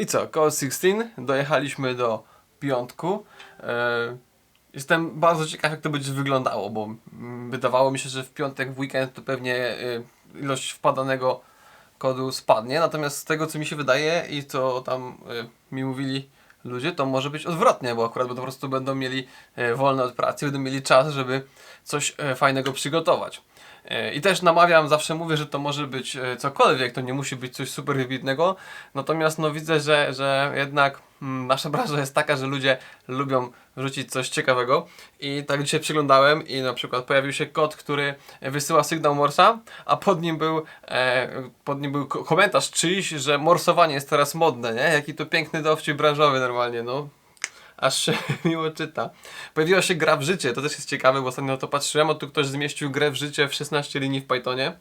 I co, Call 16, dojechaliśmy do piątku. E, Jestem bardzo ciekaw, jak to będzie wyglądało, bo mm, wydawało mi się, że w piątek, w weekend to pewnie e, ilość wpadanego kodu spadnie. Natomiast z tego, co mi się wydaje i co tam e, mi mówili ludzie, to może być odwrotnie, bo akurat po prostu będą mieli wolne od pracy, będą mieli czas, żeby coś fajnego przygotować. E, I też namawiam, zawsze mówię, że to może być e, cokolwiek, to nie musi być coś super wybitnego. Natomiast no widzę, że, że jednak mm, nasza branża jest taka, że ludzie lubią wrzucić coś ciekawego. I tak dzisiaj przyglądałem i na przykład pojawił się kod, który wysyła sygnał Morsa, a pod nim był, e, pod nim był ko- komentarz czyjś, że morsowanie jest teraz modne, nie? Jaki to piękny dowcip branżowy normalnie, no aż się miło czyta. Pojawiła się gra w życie, to też jest ciekawe, bo ostatnio na to patrzyłem, a tu ktoś zmieścił grę w życie w 16 linii w Pythonie.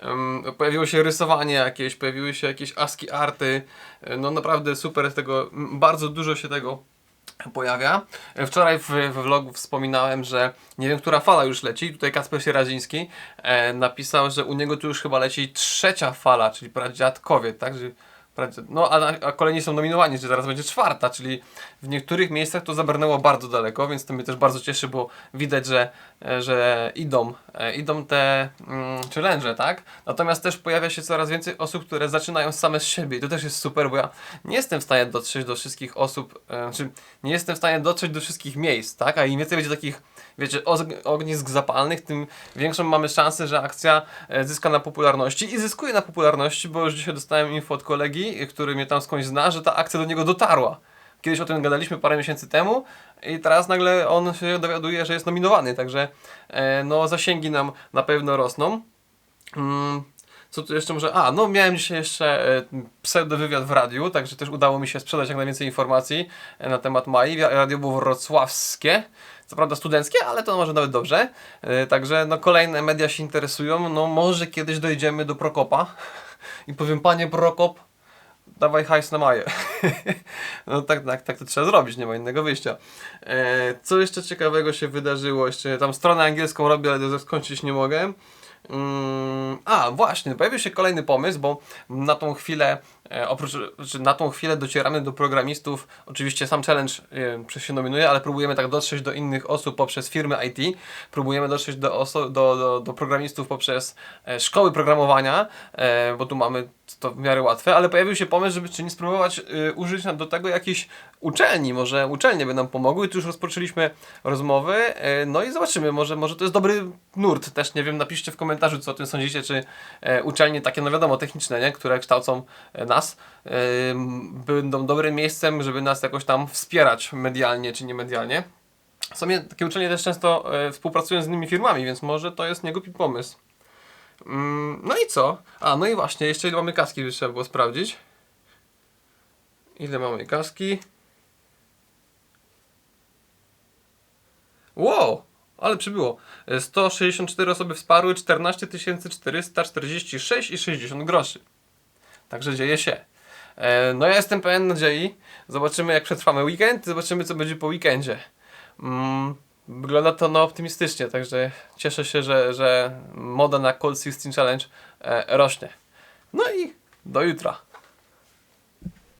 Em, pojawiło się rysowanie jakieś, pojawiły się jakieś ASCII arty, E, no naprawdę super tego, m, bardzo dużo się tego pojawia. E, Wczoraj w, we vlogu wspominałem, że nie wiem, która fala już leci. Tutaj Kacper Sieraziński e, napisał, że u niego tu już chyba leci trzecia fala, czyli pradziadkowie, tak? Że. No, a, a kolejni są nominowani, że zaraz będzie czwarta, czyli w niektórych miejscach to zabrnęło bardzo daleko, więc to mnie też bardzo cieszy, bo widać, że, e, że idą, e, idą te mm, challenge, tak? Natomiast też pojawia się coraz więcej osób, które zaczynają same z siebie i to też jest super, bo ja nie jestem w stanie dotrzeć do wszystkich osób, e, czy nie jestem w stanie dotrzeć do wszystkich miejsc, tak? A im więcej będzie takich, wiecie, og- ognisk zapalnych, tym większą mamy szansę, że akcja e, zyska na popularności i zyskuje na popularności, bo już dzisiaj dostałem info od kolegi, e, który mnie tam skądś zna, że ta akcja do niego dotarła. Kiedyś o tym gadaliśmy parę miesięcy temu i teraz nagle on się dowiaduje, że jest nominowany, także e, no zasięgi nam na pewno rosną. Mm, co tu jeszcze może? A, no miałem dzisiaj jeszcze e, pseudo wywiad w radiu, także też udało mi się sprzedać jak najwięcej informacji e, na temat Mai. Radio było wrocławskie, co prawda studenckie, ale to może nawet dobrze. Także no kolejne media się interesują, no może kiedyś dojdziemy do Prokopa i powiem, panie Prokop, dawaj hajs na Maję. no tak, tak, tak to trzeba zrobić, nie ma innego wyjścia. E, co jeszcze ciekawego się wydarzyło? Jeszcze tam stronę angielską robię, ale skończyć nie mogę. Mm, a, właśnie, pojawił się kolejny pomysł, bo na tą chwilę, oprócz, czy na tą chwilę docieramy do programistów, oczywiście sam challenge e, przez się nominuje, ale próbujemy tak dotrzeć do innych osób poprzez firmy IT, próbujemy dotrzeć do, oso- do, do, do programistów poprzez e, szkoły programowania, e, bo tu mamy to w miarę łatwe, ale pojawił się pomysł, żeby czy nie spróbować e, użyć do tego jakiejś uczelni, może uczelnie by nam pomogły, tu już rozpoczęliśmy rozmowy, e, no i zobaczymy, może, może to jest dobry nurt, też nie wiem, napiszcie w komentarzu, co o tym sądzicie, czy e, uczelnie takie, no wiadomo, techniczne, nie? które kształcą e, nas, e, będą dobrym miejscem, żeby nas jakoś tam wspierać medialnie, czy nie medialnie. W sumie takie uczelnie też często e, współpracują z innymi firmami, więc może to jest niegłupi pomysł. Mm, no i co? A, no i właśnie, jeszcze ile mamy kaski, by trzeba było sprawdzić. Ile mamy kaski? Wow! Ale przybyło. E, 164 osoby wsparły, 14 446 i 60 groszy. Także dzieje się. E, No ja jestem pełen nadziei. Zobaczymy jak przetrwamy weekend, zobaczymy co będzie po weekendzie. Mm, Wygląda to no optymistycznie, także cieszę się, że, że moda na Cold 16 Challenge e, rośnie. No i do jutra.